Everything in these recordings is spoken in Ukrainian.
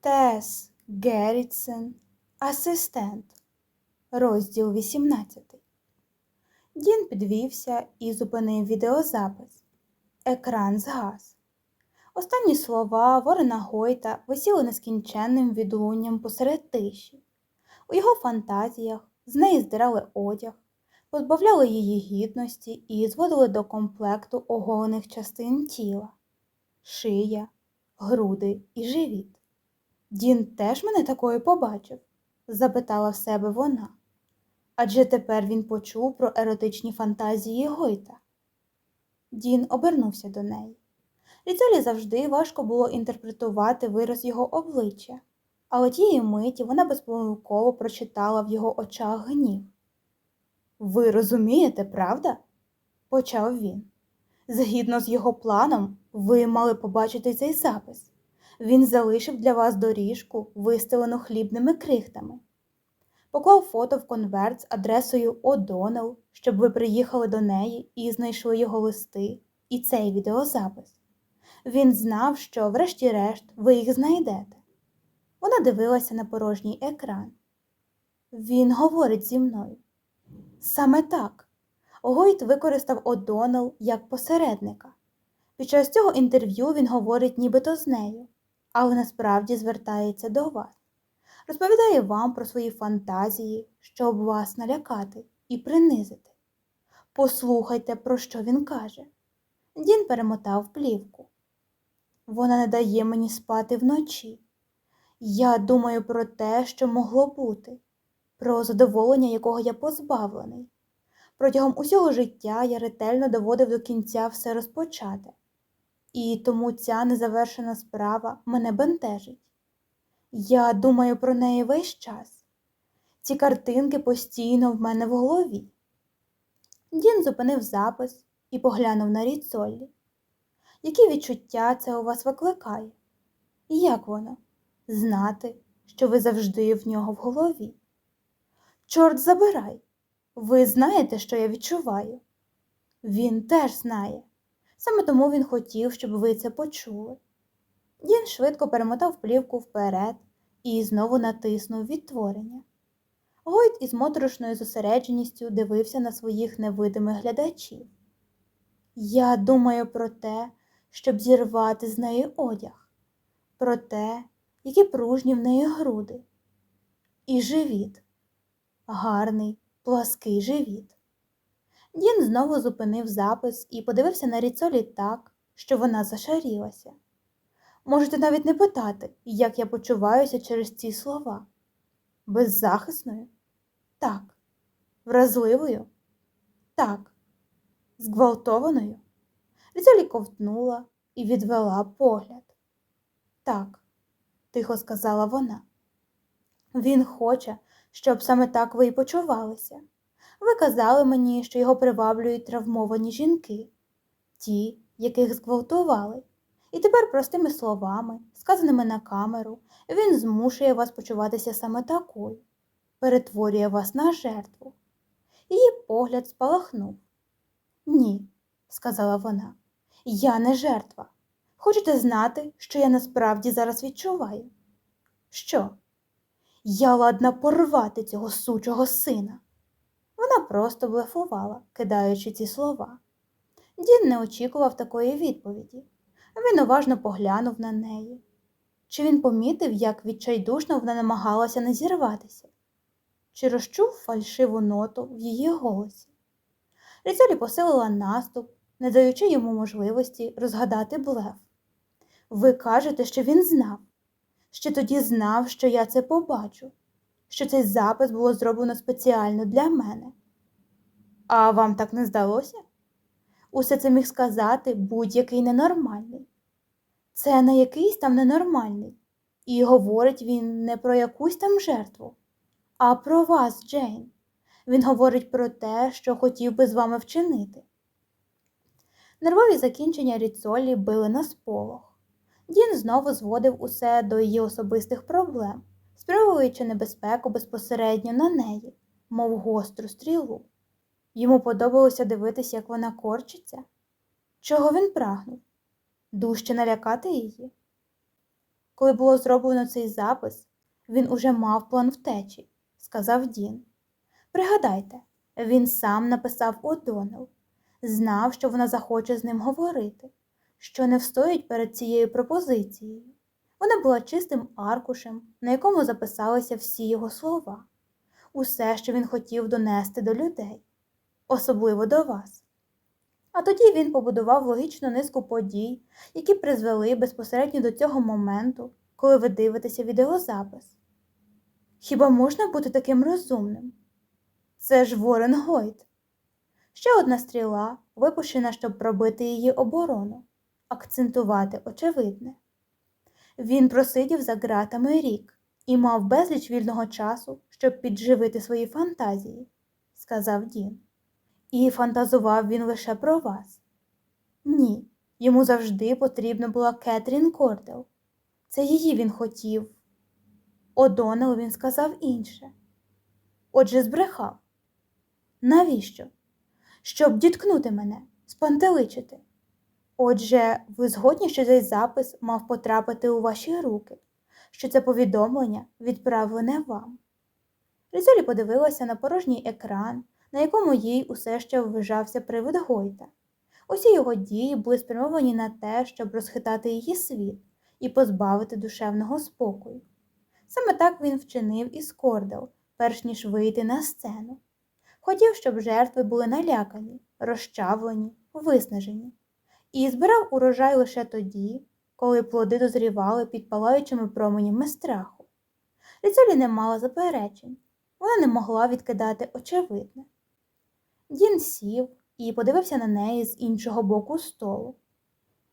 Тес Геррітсен, асистент, розділ 18. Дін підвівся і зупинив відеозапис. Екран згас. Останні слова Ворона Гойта висіли нескінченним відлунням посеред тиші. У його фантазіях з неї здирали одяг, позбавляли її гідності і зводили до комплекту оголених частин тіла шия, груди і живіт. Дін теж мене такою побачив? запитала в себе вона. Адже тепер він почув про еротичні фантазії Гойта. Дін обернувся до неї. Ріцелі завжди важко було інтерпретувати вираз його обличчя, але тієї миті вона безпомилково прочитала в його очах гнів. Ви розумієте, правда? почав він. Згідно з його планом, ви мали побачити цей запис. Він залишив для вас доріжку, вистелену хлібними крихтами. Поклав фото в конверт з адресою О'Доннелл, щоб ви приїхали до неї і знайшли його листи і цей відеозапис. Він знав, що, врешті-решт, ви їх знайдете. Вона дивилася на порожній екран. Він говорить зі мною. Саме так. Гойт використав О'Доннелл як посередника. Під час цього інтерв'ю він говорить нібито з нею, але насправді звертається до вас. Розповідає вам про свої фантазії, щоб вас налякати і принизити. Послухайте, про що він каже. Дін перемотав плівку. Вона не дає мені спати вночі. Я думаю про те, що могло бути, про задоволення, якого я позбавлений. Протягом усього життя я ретельно доводив до кінця все розпочати, і тому ця незавершена справа мене бентежить. Я думаю про неї весь час. Ці картинки постійно в мене в голові. Дін зупинив запис і поглянув на Ріцолі. Які відчуття це у вас викликає? І як воно? Знати, що ви завжди в нього в голові? Чорт забирай! Ви знаєте, що я відчуваю? Він теж знає. Саме тому він хотів, щоб ви це почули. Дін швидко перемотав плівку вперед і знову натиснув відтворення. Гойт із моторошною зосередженістю дивився на своїх невидимих глядачів. Я думаю про те, щоб зірвати з неї одяг, про те, які пружні в неї груди. І живіт, гарний, плаский живіт. Дін знову зупинив запис і подивився на ріцолі так, що вона зашарілася. Можете навіть не питати, як я почуваюся через ці слова. Беззахисною? Так. Вразливою? Так. Зґвалтованою? Ріцолі ковтнула і відвела погляд. Так, тихо сказала вона. Він хоче, щоб саме так ви й почувалися. Ви казали мені, що його приваблюють травмовані жінки, ті, яких зґвалтували. І тепер, простими словами, сказаними на камеру, він змушує вас почуватися саме такою, перетворює вас на жертву. Її погляд спалахнув. Ні, сказала вона, я не жертва. Хочете знати, що я насправді зараз відчуваю? Що? Я ладна порвати цього сучого сина. Вона просто блефувала, кидаючи ці слова. Дін не очікував такої відповіді. Він уважно поглянув на неї. Чи він помітив, як відчайдушно вона намагалася не зірватися? Чи розчув фальшиву ноту в її голосі? Ріцелі посилила наступ, не даючи йому можливості розгадати блеф. Ви кажете, що він знав, ще тоді знав, що я це побачу, що цей запис було зроблено спеціально для мене. А вам так не здалося? Усе це міг сказати будь-який ненормальний. Це не якийсь там ненормальний, і говорить він не про якусь там жертву, а про вас, Джейн. Він говорить про те, що хотів би з вами вчинити. Нервові закінчення Ріцолі били на сполох. Дін знову зводив усе до її особистих проблем, спрямовуючи небезпеку безпосередньо на неї, мов гостру стрілу. Йому подобалося дивитися, як вона корчиться. Чого він прагнув? Дужче налякати її? коли було зроблено цей запис, він уже мав план втечі, сказав Дін. Пригадайте, він сам написав Одонел, знав, що вона захоче з ним говорити, що не встоїть перед цією пропозицією. Вона була чистим аркушем, на якому записалися всі його слова, усе, що він хотів донести до людей, особливо до вас. А тоді він побудував логічну низку подій, які призвели безпосередньо до цього моменту, коли ви дивитеся відеозапис. Хіба можна бути таким розумним? Це ж Ворен Гойт. Ще одна стріла, випущена, щоб пробити її оборону, акцентувати очевидне. Він просидів за ґратами рік і мав безліч вільного часу, щоб підживити свої фантазії, сказав Дін. І фантазував він лише про вас. Ні, йому завжди потрібна була Кетрін Кордел. Це її він хотів. Одонел він сказав інше. Отже, збрехав. Навіщо? Щоб діткнути мене, спантеличити. Отже, ви згодні, що цей запис мав потрапити у ваші руки, що це повідомлення відправлене вам. Різолі подивилася на порожній екран, на якому їй усе ще ввижався привид Гойта. Усі його дії були спрямовані на те, щоб розхитати її світ і позбавити душевного спокою. Саме так він вчинив і Скордел, перш ніж вийти на сцену. Хотів, щоб жертви були налякані, розчавлені, виснажені, і збирав урожай лише тоді, коли плоди дозрівали під палаючими променями страху. Ріцолі не мала заперечень, вона не могла відкидати очевидне. Дін сів і подивився на неї з іншого боку столу.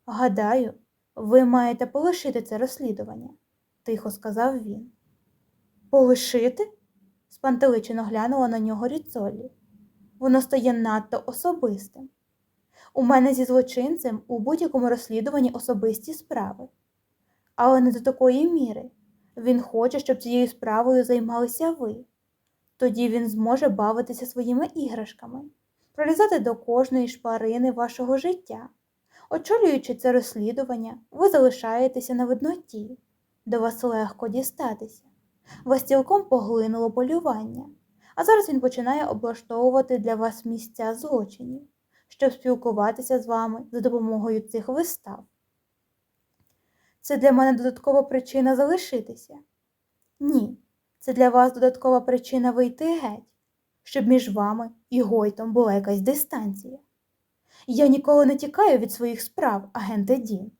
Гадаю, ви маєте полишити це розслідування, тихо сказав він. Полишити? спантеличено глянула на нього Ріцолі. Воно стає надто особистим. У мене зі злочинцем у будь-якому розслідуванні особисті справи. Але не до такої міри. Він хоче, щоб цією справою займалися ви. Тоді він зможе бавитися своїми іграшками, пролізати до кожної шпарини вашого життя. Очолюючи це розслідування, ви залишаєтеся на видноті, до вас легко дістатися. Вас цілком поглинуло полювання, а зараз він починає облаштовувати для вас місця злочинів, щоб спілкуватися з вами за допомогою цих вистав. Це для мене додаткова причина залишитися? Ні, це для вас додаткова причина вийти геть, щоб між вами і Гойтом була якась дистанція. Я ніколи не тікаю від своїх справ, агенте Дін,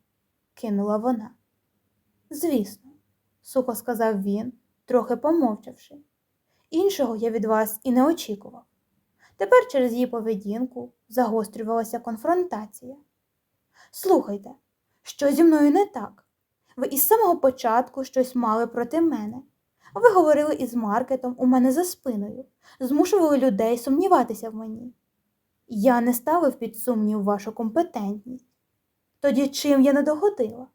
кинула вона. Звісно, сухо сказав він, трохи помовчавши. Іншого я від вас і не очікував. Тепер через її поведінку загострювалася конфронтація. Слухайте, що зі мною не так? Ви із самого початку щось мали проти мене. Ви говорили із маркетом у мене за спиною, змушували людей сумніватися в мені. Я не ставив під сумнів вашу компетентність. Тоді чим я не догодила?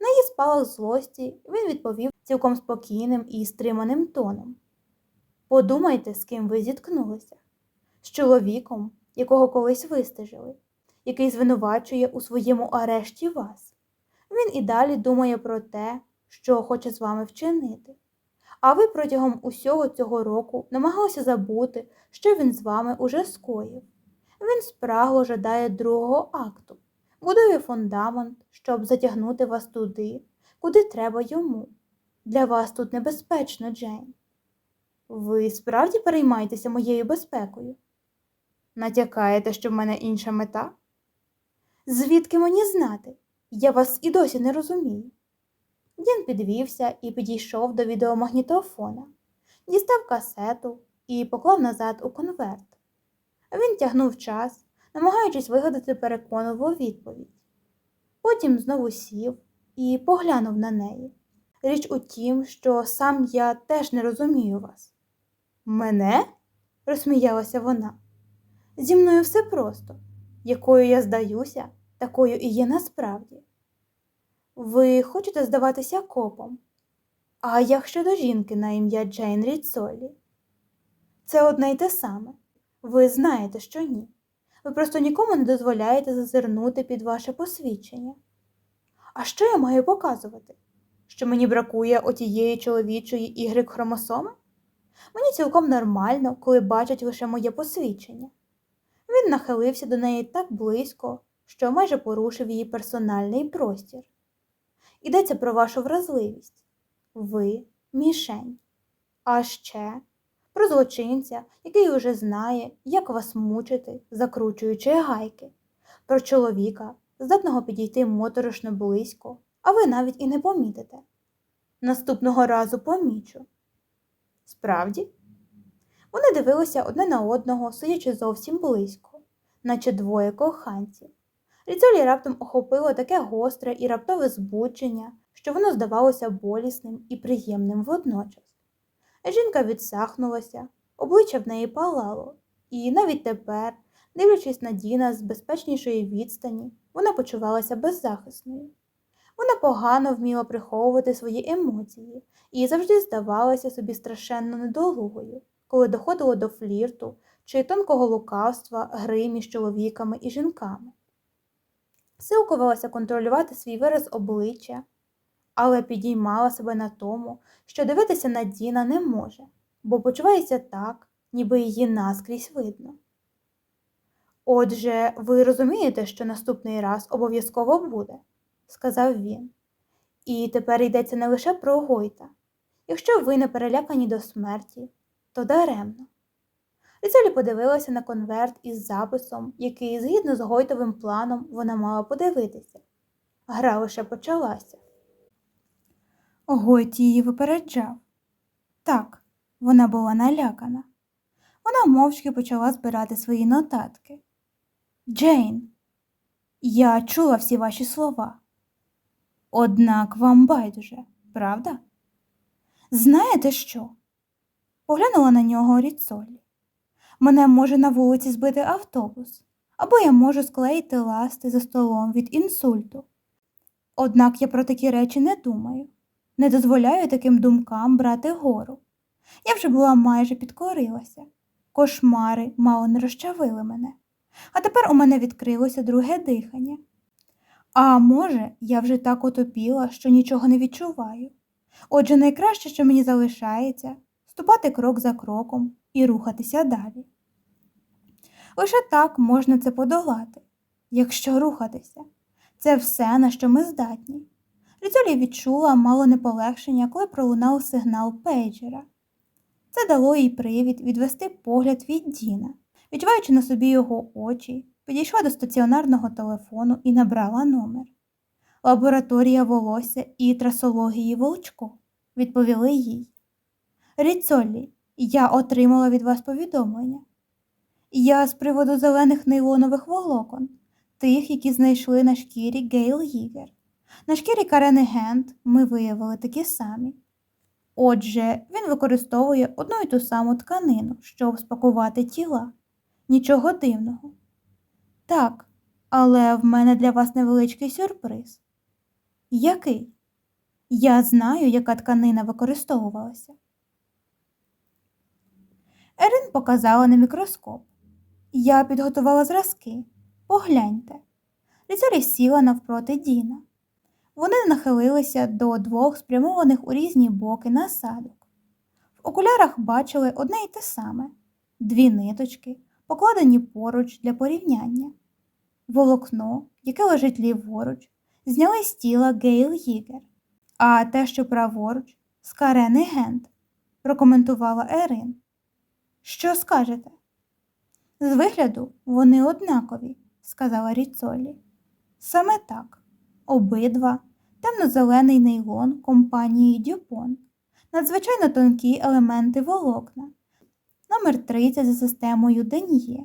На її спалах злості він відповів цілком спокійним і стриманим тоном. Подумайте, з ким ви зіткнулися, з чоловіком, якого колись вистежили, який звинувачує у своєму арешті вас. Він і далі думає про те, що хоче з вами вчинити. А ви протягом усього цього року намагалися забути, що він з вами уже скоїв. Він спрагло жадає другого акту, будує фундамент, щоб затягнути вас туди, куди треба йому. Для вас тут небезпечно, Джейн. Ви справді переймаєтеся моєю безпекою? Натякаєте, що в мене інша мета? Звідки мені знати? Я вас і досі не розумію. Дін підвівся і підійшов до відеомагнітофона, дістав касету і поклав назад у конверт. Він тягнув час, намагаючись вигадати переконливу відповідь. Потім знову сів і поглянув на неї. Річ у тім, що сам я теж не розумію вас. Мене? розсміялася вона. Зі мною все просто, якою я здаюся, такою і є насправді. Ви хочете здаватися копом? А як щодо жінки на ім'я Джейн Ріцолі? Це одне й те саме. Ви знаєте, що ні. Ви просто нікому не дозволяєте зазирнути під ваше посвідчення. А що я маю показувати? що мені бракує отієї чоловічої y хромосоми? Мені цілком нормально, коли бачать лише моє посвідчення. Він нахилився до неї так близько, що майже порушив її персональний простір. Йдеться про вашу вразливість. Ви мішень. А ще про злочинця, який уже знає, як вас мучити, закручуючи гайки, про чоловіка, здатного підійти моторошно близько, а ви навіть і не помітите. Наступного разу помічу. Справді? Вони дивилися одне на одного, сидячи зовсім близько, наче двоє коханців. Ріцолі раптом охопило таке гостре і раптове збудження, що воно здавалося болісним і приємним водночас. Жінка відсахнулася, обличчя в неї палало, і навіть тепер, дивлячись на Діна з безпечнішої відстані, вона почувалася беззахисною. Вона погано вміла приховувати свої емоції і завжди здавалася собі страшенно недолугою, коли доходило до флірту чи тонкого лукавства гри між чоловіками і жінками. Силкувалася контролювати свій вираз обличчя, але підіймала себе на тому, що дивитися на Діна не може, бо почувається так, ніби її наскрізь видно. Отже, ви розумієте, що наступний раз обов'язково буде, сказав він. І тепер йдеться не лише про Гойта. Якщо ви не перелякані до смерті, то даремно. Ліцелі подивилася на конверт із записом, який, згідно з Гойтовим планом, вона мала подивитися. Гра лише почалася. Гойт її випереджав. Так, вона була налякана. Вона мовчки почала збирати свої нотатки. Джейн, я чула всі ваші слова. Однак вам байдуже, правда? Знаєте що? Поглянула на нього Ріцолі. Мене може на вулиці збити автобус, або я можу склеїти ласти за столом від інсульту. Однак я про такі речі не думаю, не дозволяю таким думкам брати гору. Я вже була майже підкорилася. Кошмари мало не розчавили мене. А тепер у мене відкрилося друге дихання. А може, я вже так отопіла, що нічого не відчуваю. Отже, найкраще, що мені залишається, ступати крок за кроком і рухатися далі. Лише так можна це подолати, якщо рухатися. Це все, на що ми здатні. Ріцолі відчула мало не полегшення, коли пролунав сигнал пейджера. Це дало їй привід відвести погляд від Діна, відчуваючи на собі його очі, підійшла до стаціонарного телефону і набрала номер. Лабораторія волосся і трасології Волчко, відповіли їй. Ріцолі, я отримала від вас повідомлення. Я з приводу зелених нейлонових волокон, тих, які знайшли на шкірі Гейл Гігер. На шкірі Карени Гент ми виявили такі самі. Отже, він використовує одну і ту саму тканину, щоб спакувати тіла. Нічого дивного. Так, але в мене для вас невеличкий сюрприз. Який? Я знаю, яка тканина використовувалася. Ерин показала на мікроскоп. Я підготувала зразки. Погляньте. Ліцарі сіла навпроти Діна. Вони нахилилися до двох спрямованих у різні боки насадок. В окулярах бачили одне й те саме дві ниточки, покладені поруч для порівняння. Волокно, яке лежить ліворуч, зняли з тіла Гейл Гігер, а те, що праворуч, з Карени Гент, прокоментувала Ерин. Що скажете? З вигляду вони однакові, сказала Ріцолі. Саме так, обидва темно-зелений нейлон компанії Дюпон, надзвичайно тонкі елементи волокна, номер 30 за системою Ден'є.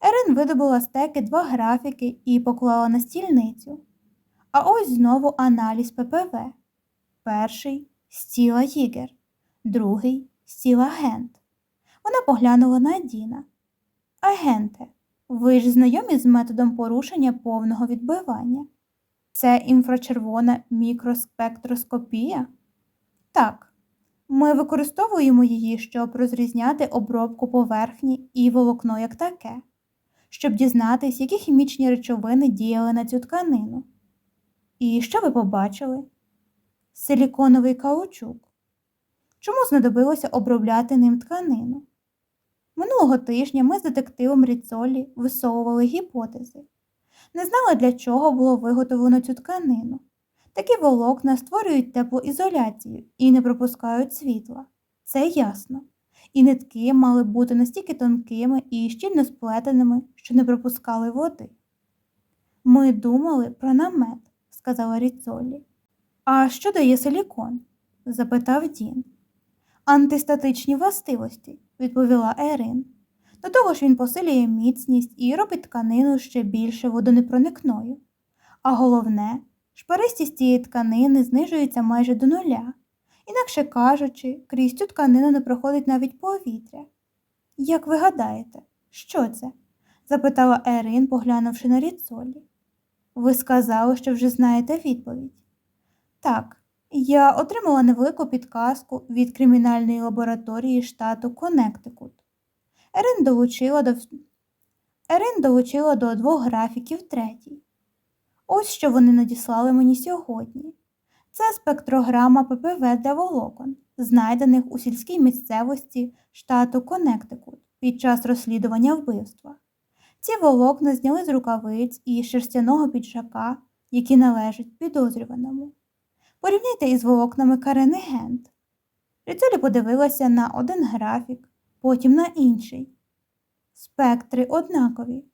Ерин видобула стеки два графіки і поклала на стільницю. А ось знову аналіз ППВ. Перший стіла Гігер, другий стіла Гент. Вона поглянула на Діна. Агенте, ви ж знайомі з методом порушення повного відбивання? Це інфрачервона мікроспектроскопія? Так, ми використовуємо її, щоб розрізняти обробку поверхні і волокно як таке, щоб дізнатись, які хімічні речовини діяли на цю тканину. І що ви побачили? Силіконовий каучук. Чому знадобилося обробляти ним тканину? Минулого тижня ми з детективом Ріцолі висовували гіпотези. Не знали, для чого було виготовлено цю тканину. Такі волокна створюють теплоізоляцію і не пропускають світла. Це ясно. І нитки мали бути настільки тонкими і щільно сплетеними, що не пропускали води. Ми думали про намет, сказала Ріцолі. А що дає силікон? запитав Дін. Антистатичні властивості, відповіла Ерин. До того ж він посилює міцність і робить тканину ще більше водонепроникною. А головне, шпаристість цієї тканини знижується майже до нуля. Інакше кажучи, крізь цю тканину не проходить навіть повітря. Як ви гадаєте, що це? запитала Ерин, поглянувши на Ріцолі. Ви сказали, що вже знаєте відповідь. Так, я отримала невелику підказку від кримінальної лабораторії штату Коннектикут. Ерин долучила до Ерин долучила до двох графіків третій. Ось що вони надіслали мені сьогодні. Це спектрограма ППВ для волокон, знайдених у сільській місцевості штату Коннектикут під час розслідування вбивства. Ці волокна зняли з рукавиць і шерстяного піджака, які належать підозрюваному. Порівняйте із волокнами Карени Гент. Ріцелі подивилася на один графік, потім на інший. Спектри однакові.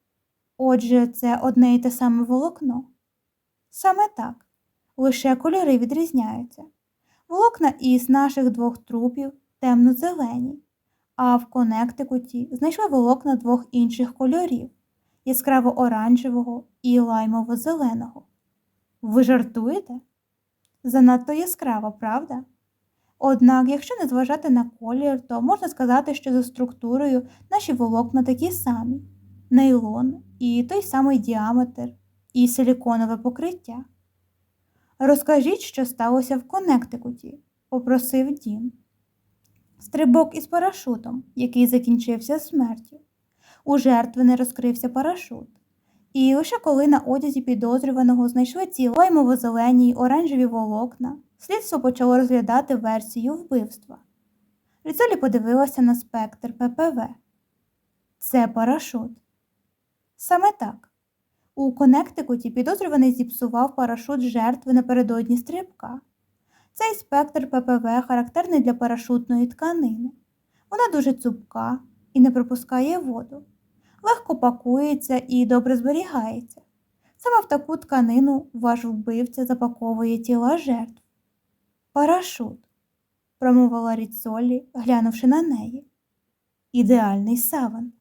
Отже, це одне й те саме волокно. Саме так, лише кольори відрізняються. Волокна із наших двох трупів темно-зелені, а в Коннектикуті знайшли волокна двох інших кольорів яскраво оранжевого і лаймово-зеленого. Ви жартуєте? Занадто яскраво, правда? Однак, якщо не зважати на колір, то можна сказати, що за структурою наші волокна такі самі нейлон і той самий діаметр, і силіконове покриття. Розкажіть, що сталося в Коннектикуті, попросив Дін. Стрибок із парашутом, який закінчився смертю. У жертви не розкрився парашут. І лише коли на одязі підозрюваного знайшли ці лаймово-зелені й оранжеві волокна, слідство почало розглядати версію вбивства. Ріцолі подивилася на спектр ППВ. Це парашут. Саме так. У Коннектикуті підозрюваний зіпсував парашут жертви напередодні стрибка. Цей спектр ППВ характерний для парашутної тканини. Вона дуже цупка і не пропускає воду легко пакується і добре зберігається. Саме в таку тканину ваш вбивця запаковує тіла жертв. Парашут, промовила Ріцолі, глянувши на неї. Ідеальний саван.